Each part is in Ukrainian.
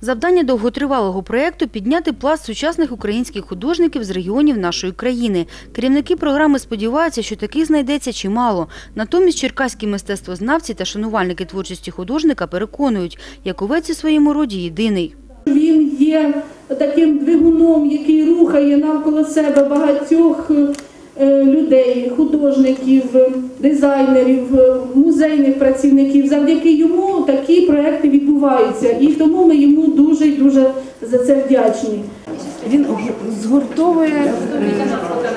Завдання довготривалого проєкту – підняти пласт сучасних українських художників з регіонів нашої країни. Керівники програми сподіваються, що таких знайдеться чимало. Натомість черкаські мистецтвознавці та шанувальники творчості художника переконують, Яковець у своєму роді єдиний. Він є таким двигуном, який рухає навколо себе багатьох людей, художників, е, дизайнерів, е, музейних працівників. Завдяки йому такі проекти відбуваються. І тому ми йому дуже і дуже за це вдячні. Він згуртовує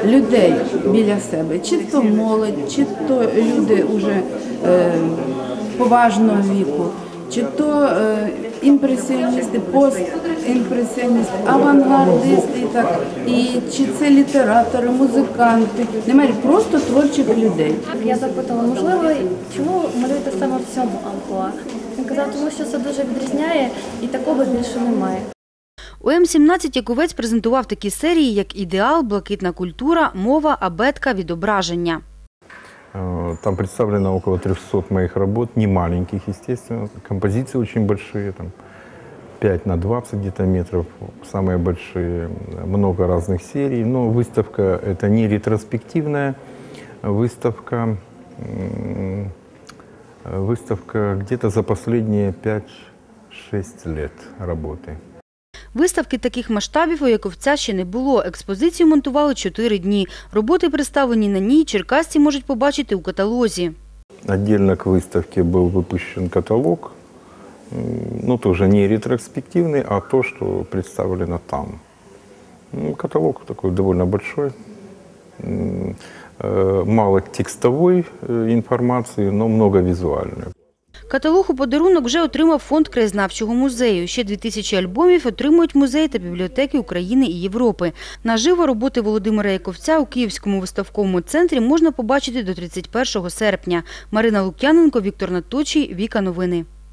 е, людей біля себе, чи то молодь, чи то люди уже е, поважного віку, чи то е, імпресіоністи, постімпресіоністи, авангардисти, і так, і чи це літератори, музиканти, немає просто творчих людей. Я запитала, можливо, чому малюєте саме в цьому амплуа? Він казав, тому що це дуже відрізняє і такого більше немає. У М-17 Яковець презентував такі серії, як «Ідеал», «Блакитна культура», «Мова», «Абетка», «Відображення». Э, Там представлено около 300 моих работ, не маленьких, естественно. Композиции очень большие, там 5 на 20 где-то метров, самые большие, много разных серий. Но выставка это не ретроспективная выставка, выставка где-то за последние 5-6 лет работы. Виставки таких масштабів у Яковця ще не було. Експозицію монтували чотири дні. Роботи, представлені на ній, черкасці можуть побачити у каталозі. Отдельно к выставке был выпущен каталог, м, ну тоже не ретроспективный, а то, что представлено там. Ну, Каталог такой довольно большой, м, э, мало текстовой э, информации, но много визуальной. Каталог у подарунок вже отримав фонд краєзнавчого музею. Ще 2000 альбомів отримують музеї та бібліотеки України і Європи. Наживо роботи Володимира Яковця у Київському виставковому центрі можна побачити до 31 серпня. Марина Лук'яненко, Віктор Наточий, Віка Новини.